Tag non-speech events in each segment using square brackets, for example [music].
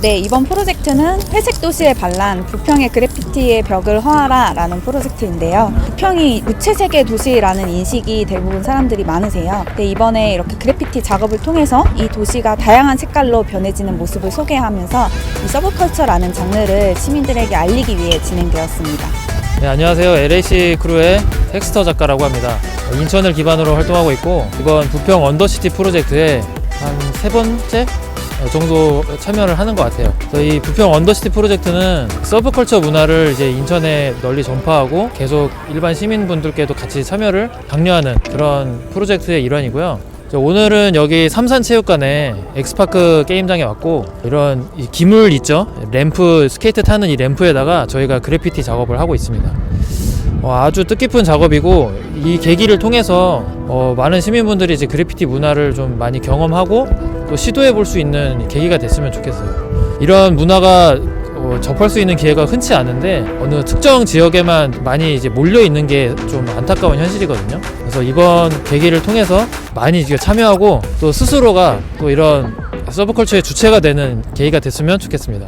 네, 이번 프로젝트는 회색 도시에 발란 부평의 그래피티의 벽을 허하라 라는 프로젝트인데요. 부평이 무채색의 도시라는 인식이 대부분 사람들이 많으세요. 네, 이번에 이렇게 그래피티 작업을 통해서 이 도시가 다양한 색깔로 변해지는 모습을 소개하면서 이 서브컬처라는 장르를 시민들에게 알리기 위해 진행되었습니다. 네, 안녕하세요. LAC 크루의 텍스터 작가라고 합니다. 인천을 기반으로 활동하고 있고 이번 부평 언더시티 프로젝트에 한세 번째 정도 참여를 하는 것 같아요. 이 부평 언더시티 프로젝트는 서브컬처 문화를 이제 인천에 널리 전파하고 계속 일반 시민분들께도 같이 참여를 강요하는 그런 프로젝트의 일환이고요. 저 오늘은 여기 삼산체육관에 엑스파크 게임장에 왔고 이런 이 기물 있죠 램프 스케이트 타는 이 램프에다가 저희가 그래피티 작업을 하고 있습니다 어, 아주 뜻깊은 작업이고 이 계기를 통해서 어, 많은 시민분들이 이제 그래피티 문화를 좀 많이 경험하고 또 시도해 볼 수 있는 계기가 됐으면 좋겠어요 이런 문화가 어, 접할 수 있는 기회가 흔치 않은데 어느 특정 지역에만 많이 이제 몰려 있는 게 좀 안타까운 현실이거든요. 그래서 이번 계기를 통해서 많이 이제 참여하고 또 스스로가 또 이런 서브컬처의 주체가 되는 계기가 됐으면 좋겠습니다.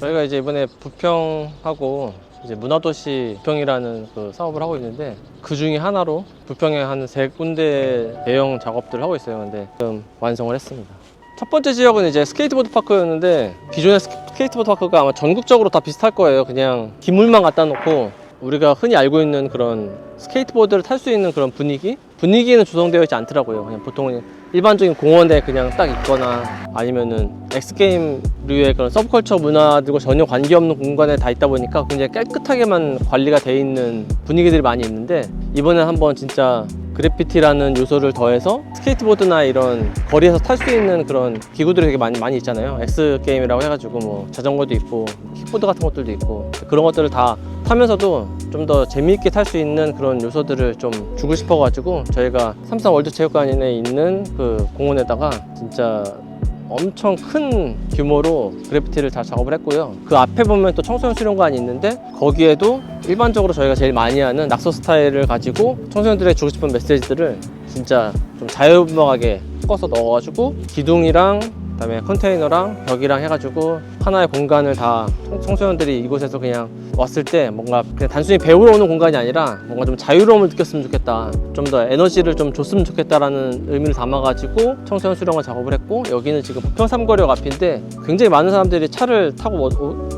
저희가 이제 이번에 부평하고 이제 문화도시 부평이라는 그 사업을 하고 있는데 그 중에 하나로 부평에 한 세 군데 대형 작업들을 하고 있어요. 근데 지금 완성을 했습니다. 첫 번째 지역은 이제 스케이트보드 파크였는데 기존의 스케이트보드 파크가 아마 전국적으로 다 비슷할 거예요. 그냥 기물만 갖다 놓고 우리가 흔히 알고 있는 그런 스케이트보드를 탈 수 있는 그런 분위기? 분위기는 조성되어 있지 않더라고요. 그냥 보통 일반적인 공원에 그냥 딱 있거나 아니면은 엑스게임류의 그런 서브컬처 문화들과 전혀 관계없는 공간에 다 있다 보니까 굉장히 깨끗하게만 관리가 돼 있는 분위기들이 많이 있는데 이번에 한번 진짜 그래피티라는 요소를 더해서 스케이트보드나 이런 거리에서 탈 수 있는 그런 기구들이 되게 많이 많이 있잖아요. X 게임이라고 해가지고 뭐 자전거도 있고 킥보드 같은 것들도 있고 그런 것들을 다 타면서도 좀 더 재미있게 탈 수 있는 그런 요소들을 좀 주고 싶어가지고 저희가 삼성 월드체육관에 있는 그 공원에다가 진짜 엄청 큰 규모로 그래피티를 다 작업을 했고요. 그 앞에 보면 또 청소년 수련관이 있는데 거기에도 일반적으로 저희가 제일 많이 하는 낙서 스타일을 가지고 청소년들에게 주고 싶은 메시지들을 진짜 좀 자유분방하게 섞어서 넣어가지고 기둥이랑 그다음에 컨테이너랑 벽이랑 해가지고 하나의 공간을 다 청- 청소년들이 이곳에서 그냥 왔을 때 뭔가 그냥 단순히 배우러 오는 공간이 아니라 뭔가 좀 자유로움을 느꼈으면 좋겠다. 좀 더 에너지를 좀 줬으면 좋겠다라는 의미를 담아가지고 청소년 수련관 작업을 했고 여기는 지금 부평 삼거리역 앞인데 굉장히 많은 사람들이 차를 타고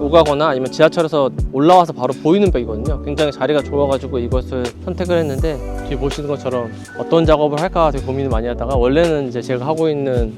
오가거나 아니면 지하철에서 올라와서 바로 보이는 벽이거든요. 굉장히 자리가 좋아가지고 이것을 선택을 했는데 뒤에 보시는 것처럼 어떤 작업을 할까 되게 고민을 많이 하다가 원래는 이제 제가 하고 있는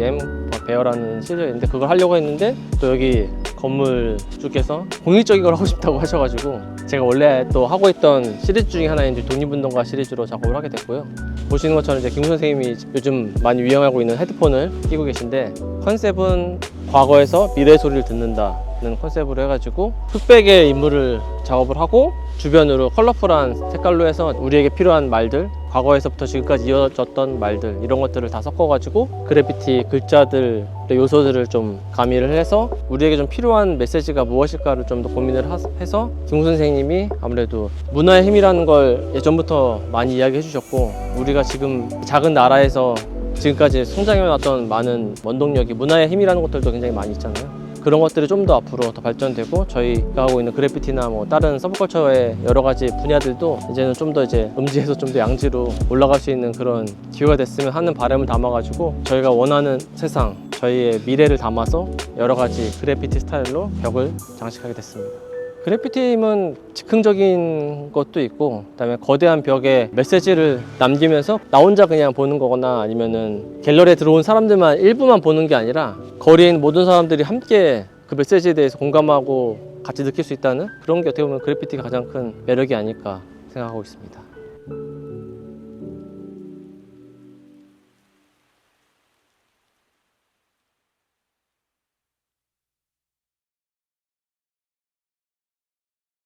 NVM 베어라는 시리즈인데 그걸 하려고 했는데 또 여기 건물 주께서 공익적인 걸 하고 싶다고 [laughs] 하셔가지고 제가 원래 또 하고 있던 시리즈 중에 하나인 독립운동가 시리즈로 작업을 하게 됐고요. 보시는 것처럼 이제 김 선생님이 요즘 많이 유행하고 있는 헤드폰을 끼고 계신데 컨셉은 과거에서 미래의 소리를 듣는다는 컨셉으로 해가지고 흑백의 인물을 작업을 하고 주변으로 컬러풀한 색깔로 해서 우리에게 필요한 말들 과거에서부터 지금까지 이어졌던 말들 이런 것들을 다 섞어가지고 그래피티 글자들 요소들을 좀 가미를 해서 우리에게 좀 필요한 메시지가 무엇일까를 좀 더 고민을 하- 해서 김우 선생님이 아무래도 문화의 힘이라는 걸 예전부터 많이 이야기해 주셨고 우리가 지금 작은 나라에서 지금까지 성장해 왔던 많은 원동력이 문화의 힘이라는 것들도 굉장히 많이 있잖아요. 그런 것들이 좀 더 앞으로 더 발전되고 저희가 하고 있는 그래피티나 뭐 다른 서브컬처의 여러 가지 분야들도 이제는 좀 더 이제 음지에서 좀 더 양지로 올라갈 수 있는 그런 기회가 됐으면 하는 바람을 담아가지고 저희가 원하는 세상, 저희의 미래를 담아서 여러 가지 그래피티 스타일로 벽을 장식하게 됐습니다. 그래피티임은 즉흥적인 것도 있고 그다음에 거대한 벽에 메시지를 남기면서 나 혼자 그냥 보는 거거나 아니면은 갤러리에 들어온 사람들만 일부만 보는 게 아니라 거리에 모든 사람들이 함께 그 메시지에 대해서 공감하고 같이 느낄 수 있다는 그런 게 어떻게 보면 그래피티가 가장 큰 매력이 아닐까 생각하고 있습니다.